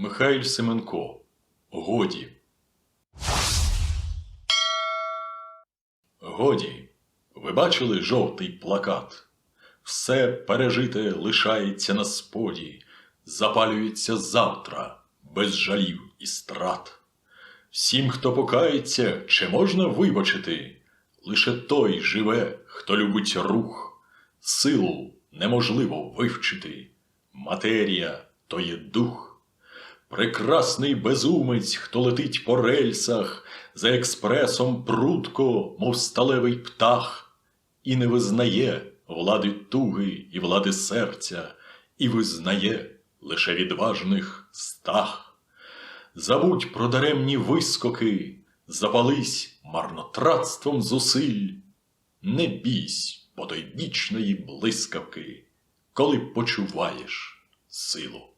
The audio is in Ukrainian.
Михайль Семенко. Годі. Годі. Ви бачили жовтий плакат? Все пережите лишається на споді, запалюється завтра, без жалів і страт. Всім, хто покається, чи можна вибачити? Лише той живе, хто любить рух, силу неможливо вивчити, матерія то є дух. Прекрасний безумець, хто летить по рельсах, за експресом прудко, мов сталевий птах, і не визнає влади туги і влади серця, і визнає лише відважних стах. Забудь про даремні вискоки, запались марнотратством зусиль. Не бійсь потойбічної блискавки, коли почуваєш силу.